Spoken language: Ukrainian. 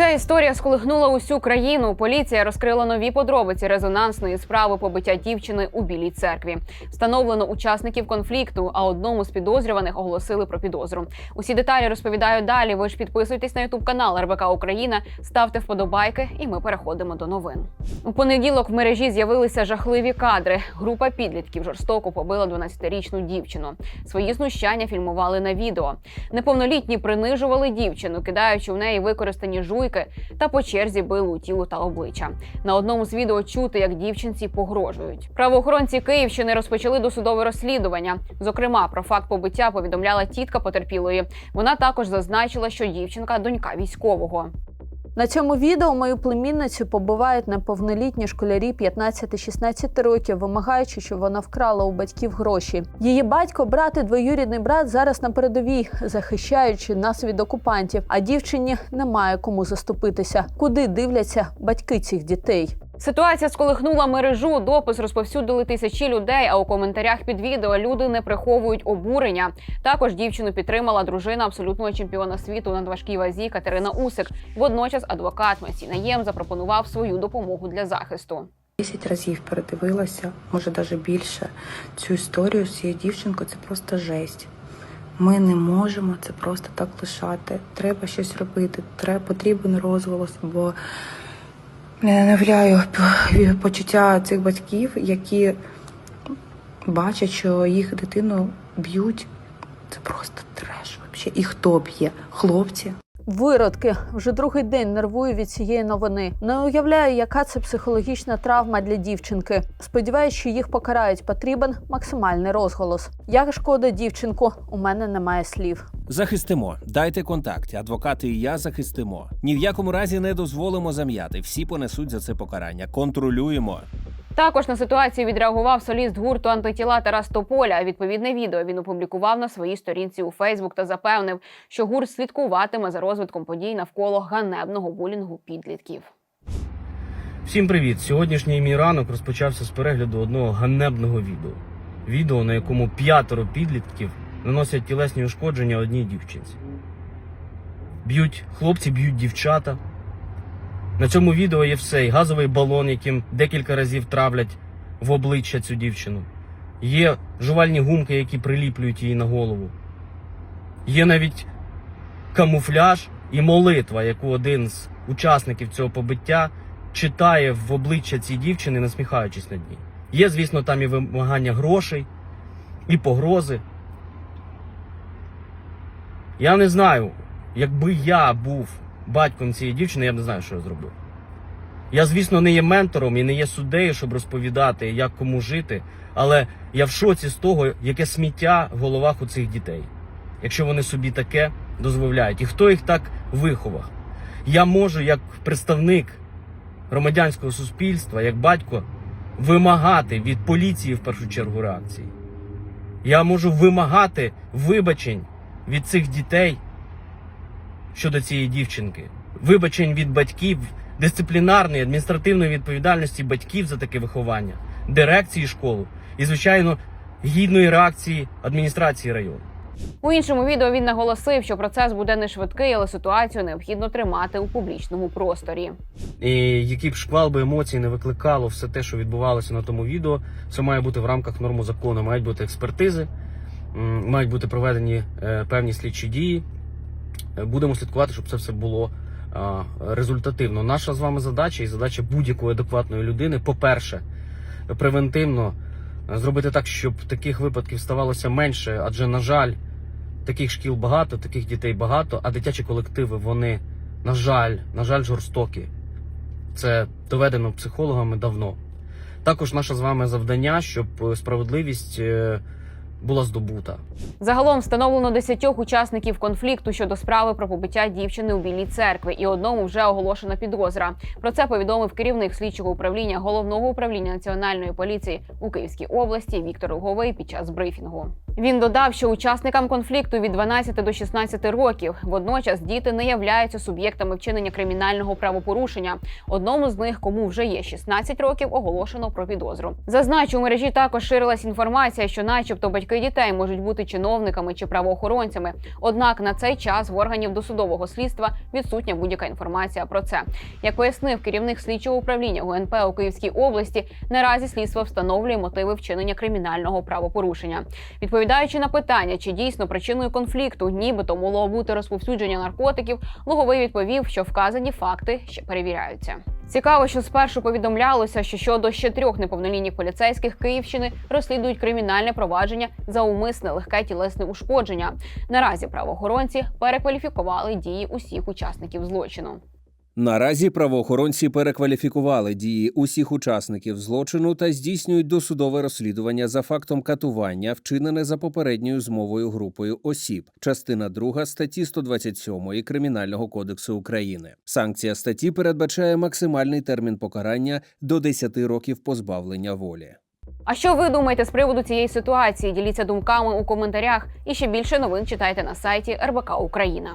Ця історія сколихнула усю країну. Поліція розкрила нові подробиці резонансної справи побиття дівчини у білій церкві. Встановлено учасників конфлікту, а одному з підозрюваних оголосили про підозру. Усі деталі розповідаю далі. Ви ж підписуйтесь на ютуб канал РБК Україна, ставте вподобайки, і ми переходимо до новин. У понеділок в мережі з'явилися жахливі кадри. Група підлітків жорстоко побила 12-річну дівчину. Свої знущання фільмували на відео. Неповнолітні принижували дівчину, кидаючи в неї використані жуйки та по черзі били у тіло та обличчя. На одному з відео чути, як дівчинці погрожують. Правоохоронці Київщини розпочали досудове розслідування. Зокрема, про факт побиття повідомляла тітка потерпілої. Вона також зазначила, що дівчинка донька військового. На цьому відео мою племінницю побивають неповнолітні школярі 15-16 років, вимагаючи, щоб вона вкрала у батьків гроші. Її батько, брат і двоюрідний брат зараз на передовій, захищаючи нас від окупантів. А дівчині немає кому заступитися. Куди дивляться батьки цих дітей? Ситуація сколихнула мережу. Допис розповсюдили тисячі людей. А у коментарях під відео люди не приховують обурення. Також дівчину підтримала дружина абсолютного чемпіона світу на важкій вазі Катерина Усик. Водночас адвокат Масій Наєм запропонував свою допомогу для захисту. 10 разів передивилася, може навіть більше, цю історію з цією дівчинкою. Це просто жесть. Ми не можемо це просто так лишати. Треба щось робити. Треба потрібен розголос, бо я не уявляю почуття цих батьків, які бачать, що їх дитину б'ють. Це просто треш. І хто б'є? Хлопці. Виродки вже другий день нервую від цієї новини. Не уявляю, яка це психологічна травма для дівчинки. Сподіваюсь, що їх покарають. Потрібен максимальний розголос. Як шкода дівчинку, у мене немає слів. Захистимо, дайте контакт. Адвокати і я захистимо. Ні в якому разі не дозволимо зам'яти. Всі понесуть за це покарання. Контролюємо. Також на ситуацію відреагував соліст гурту антитіла Тарас Тополя. Відповідне відео він опублікував на своїй сторінці у Фейсбук та запевнив, що гурт слідкуватиме за розвитком подій навколо ганебного булінгу підлітків. Всім привіт! Сьогоднішній мій ранок розпочався з перегляду одного ганебного відео. Відео, на якому п'ятеро підлітків наносять тілесні ушкодження одній дівчинці. Б'ють хлопці, б'ють дівчата. На цьому відео є все: і газовий балон, яким декілька разів травлять в обличчя цю дівчину. Є жувальні гумки, які приліплюють її на голову. Є навіть камуфляж і молитва, яку один з учасників цього побиття читає в обличчя цій дівчини, насміхаючись над ній. Є, звісно, там і вимагання грошей, і погрози. Я не знаю, якби я був батьком цієї дівчини, я б не знаю, що я зробив. Я, звісно, не є ментором і не є суддею, щоб розповідати, як кому жити, але я в шоці з того, яке сміття в головах у цих дітей, якщо вони собі таке дозволяють. І хто їх так виховав? Я можу, як представник громадянського суспільства, як батько, вимагати від поліції в першу чергу реакції. Я можу вимагати вибачень від цих дітей щодо цієї дівчинки, вибачень від батьків, дисциплінарної, адміністративної відповідальності батьків за таке виховання, дирекції школи і, звичайно, гідної реакції адміністрації району. У іншому відео він наголосив, що процес буде не швидкий, але ситуацію необхідно тримати у публічному просторі. І який б шквал би емоцій не викликало все те, що відбувалося на тому відео, це має бути в рамках норму закону. Мають бути експертизи, м, мають бути проведені е, певні слідчі дії. Е, Будемо слідкувати, щоб це все було результативно. Наша з вами задача і задача будь-якої адекватної людини, по-перше, превентивно е, зробити так, щоб таких випадків ставалося менше, адже, на жаль, таких шкіл багато, таких дітей багато, а дитячі колективи, вони, на жаль, на жаль, жорстокі. Це доведено психологами давно. Також наше з вами завдання, щоб е, справедливість була здобута. Загалом встановлено 10 учасників конфлікту щодо справи про побиття дівчини у Білій церкві, і одному вже оголошена підозра. Про це повідомив керівник слідчого управління головного управління національної поліції у Київській області Віктор Луговий під час брифінгу. Він додав, що учасникам конфлікту від 12 до 16 років водночас діти не являються суб'єктами вчинення кримінального правопорушення. Одному з них, кому вже є 16 років, оголошено про підозру. Зазначу, у мережі також ширилась інформація, що, начебто, батьки дітей можуть бути чиновниками чи правоохоронцями. Однак на цей час в органів досудового слідства відсутня будь-яка інформація про це. Як пояснив керівник слідчого управління ГУНП у Київській області, наразі слідство встановлює мотиви вчинення кримінального правопорушення. Відповідаючи на питання, чи дійсно причиною конфлікту нібито могло бути розповсюдження наркотиків, Луговий відповів, що вказані факти ще перевіряються. Цікаво, що спершу повідомлялося, що щодо ще трьох неповнолітніх поліцейських Київщини розслідують кримінальне провадження за умисне легке тілесне ушкодження. Наразі правоохоронці перекваліфікували дії усіх учасників злочину. Наразі правоохоронці перекваліфікували дії усіх учасників злочину та здійснюють досудове розслідування за фактом катування, вчинене за попередньою змовою групою осіб, частина 2 статті 127 Кримінального кодексу України. Санкція статті передбачає максимальний термін покарання до 10 років позбавлення волі. А що ви думаєте з приводу цієї ситуації? Діліться думками у коментарях. І ще більше новин читайте на сайті РБК Україна.